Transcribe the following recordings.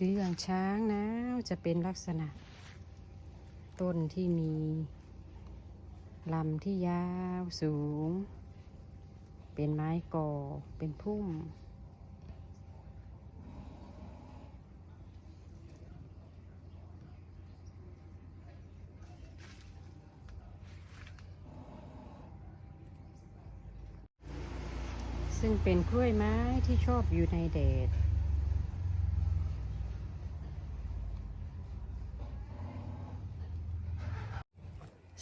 เรื่องช้างนะจะเป็นลักษณะ ต้นที่มีลำที่ยาวสูง เป็นไม้ก่อเป็นพุ่ม ซึ่งเป็นกล้วยไม้ที่ชอบอยู่ในแดด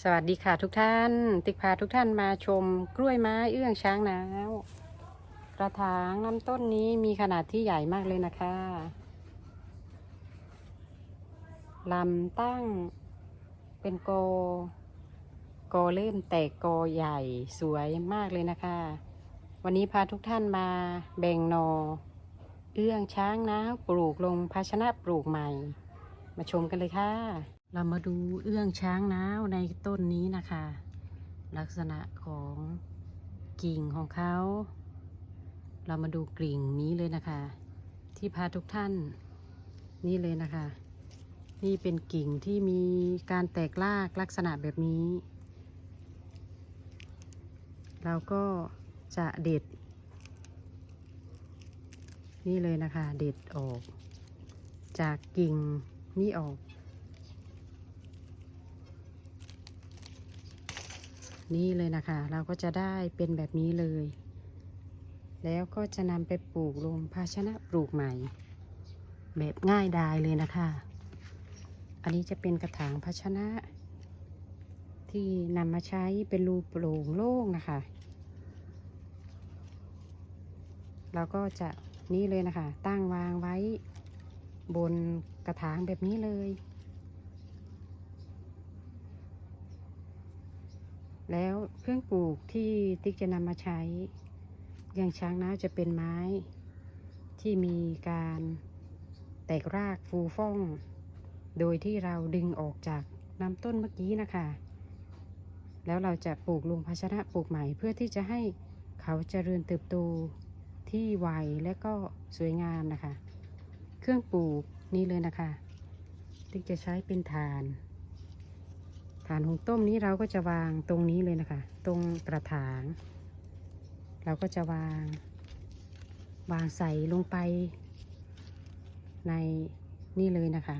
สวัสดีค่ะทุกท่าน ติ๊กพาทุกท่านมาชมกล้วยไม้เอื้องช้างนาวกระถางลำต้นนี้มีขนาดที่ใหญ่มากเลยนะคะลำตั้งเป็นโก โกเริ่มแตกโกใหญ่สวยมากเลยนะคะ วันนี้พาทุกท่านมาแบ่งนอ เอื้องช้างนะปลูกลงภาชนะปลูกใหม่ มาชมกันเลยค่ะ เรามาดูเอื้องช้างน้าวในต้นนี้นะคะ ลักษณะของกิ่งของเขา เรามาดูกิ่งนี้เลยนะคะ ที่พาทุกท่านนี่เลยนะคะ นี่เป็นกิ่งที่มีการแตกรากลักษณะแบบนี้ เราก็จะเด็ด นี่เลยนะคะ เด็ดออก จากกิ่ง นี้ออก นี่เลยนะคะ เราก็จะได้เป็นแบบนี้เลย แล้วก็จะนำไปปลูกลงภาชนะปลูกใหม่ แบบง่ายดายเลยนะคะ อันนี้จะเป็นกระถางภาชนะ ที่นำมาใช้เป็นรูโปร่งโล่งนะคะเราก็จะนี่เลยนะคะ ตั้งวางไว้ บนกระถางแบบนี้เลย แล้วเครื่องปลูกที่ติ๊กจะนำมาใช้ อย่างช้างน้าจะเป็นไม้ ที่มีการแตกรากฟูฟ่อง โดยที่เราดึงออกจากลำต้นเมื่อกี้นะคะ แล้วเราจะปลูกลงภาชนะปลูกใหม่เพื่อที่จะให้เขาเจริญเติบโตที่ไวและก็สวยงามนะคะ เครื่องปลูกนี่เลยนะคะ ติ๊กจะใช้เป็นฐานฐานหุงต้มนี้เราก็จะวางตรงนี้เลยนะคะ ตรงกระถาง เราก็จะวาง วางใส่ลงไป ในนี่เลยนะคะ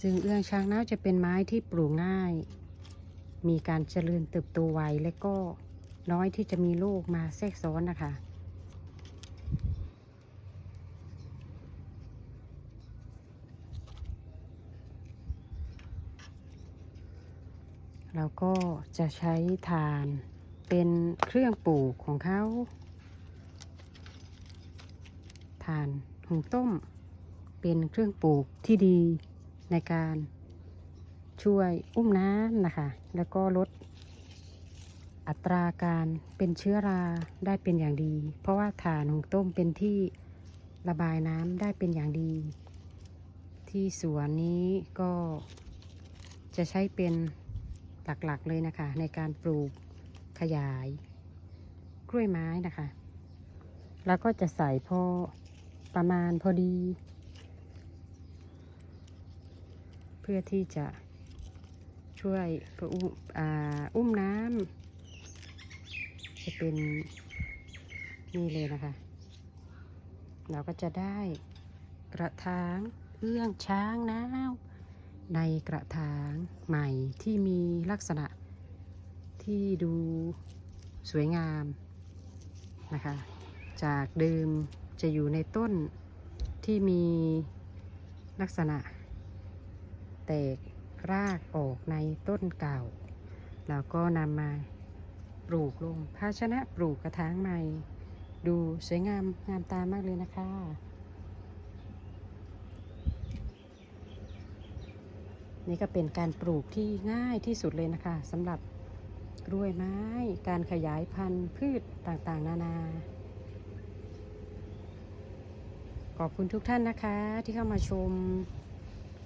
ซึ่งเอื้องช้างน้าจะเป็นไม้ที่ปลูกง่าย มีการเจริญเติบโตไวและก็น้อยที่จะมีโรคมาแทรกซ้อนนะคะ เราก็จะใช้ฐานเป็นเครื่องปลูกของเขาฐานหุงต้ม เป็นเครื่องปลูกที่ดีในการ ช่วยอุ้มน้ำนะคะ แล้วก็ลดอัตราการเป็นเชื้อราได้เป็นอย่างดี เพราะว่าฐานหุงต้มเป็นที่ระบายน้ำได้เป็นอย่างดี ที่สวนนี้ก็จะใช้เป็นหลักๆเลยนะคะ ในการปลูกขยายกล้วยไม้นะคะ แล้วก็จะใส่พอประมาณพอดี เพื่อที่จะ ช่วยอุ้มอ่าอุ้มน้ำจะเป็นนี่เลยนะคะ เราก็จะได้กระถางเอื้องช้างน้าวในกระถางใหม่ที่มีลักษณะที่ดูสวยงามนะคะ จากเดิมจะอยู่ในต้นที่มีลักษณะแตก รากออกในต้นเก่า แล้วก็นำมาปลูกลงภาชนะปลูกกระถางใหม่ ดูสวยงามงามตามากเลยนะคะนี่ก็เป็นการปลูกที่ง่ายที่สุดเลยนะคะสำหรับกล้วยไม้ การขยายพันธุ์พืชต่างๆ นานา ขอบคุณทุกท่านนะคะที่เข้ามาชม